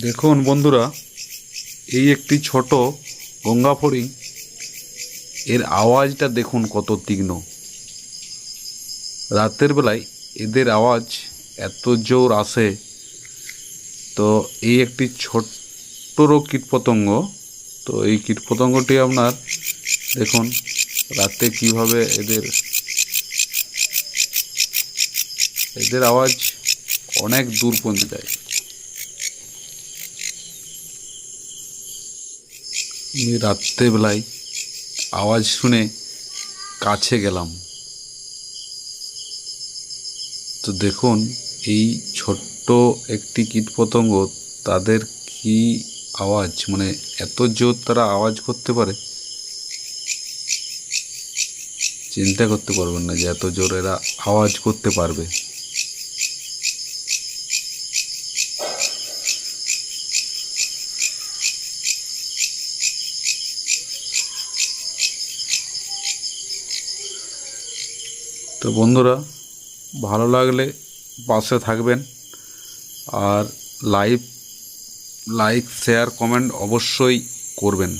দেখুন বন্ধুরা, এই একটি ছোট গঙ্গা ফড়িং এর আওয়াজটা দেখুন কত তীক্ষ্ণ। রাতের বেলায় এদের আওয়াজ এত জোর আসে। তো এই একটি ছোট্টরও কীটপতঙ্গ, তো এই কীটপতঙ্গটি আপনার দেখুন, রাতে কীভাবে এদের এদের আওয়াজ অনেক দূর পর্যন্ত যায়। রাত্রেবেলায় আওয়াজ শুনে কাছে গেলাম। তো দেখুন, এই ছোট্ট একটি কীটপতঙ্গ তাদের কি আওয়াজ? মানে এত জোর তারা আওয়াজ করতে পারে? চিন্তা করতে পারবেন না যে এত জোর এরা আওয়াজ করতে পারবে। তো বন্ধুরা ভালো লাগলে পাশে থাকবেন আর লাইভ লাইক শেয়ার কমেন্ট অবশ্যই করবেন।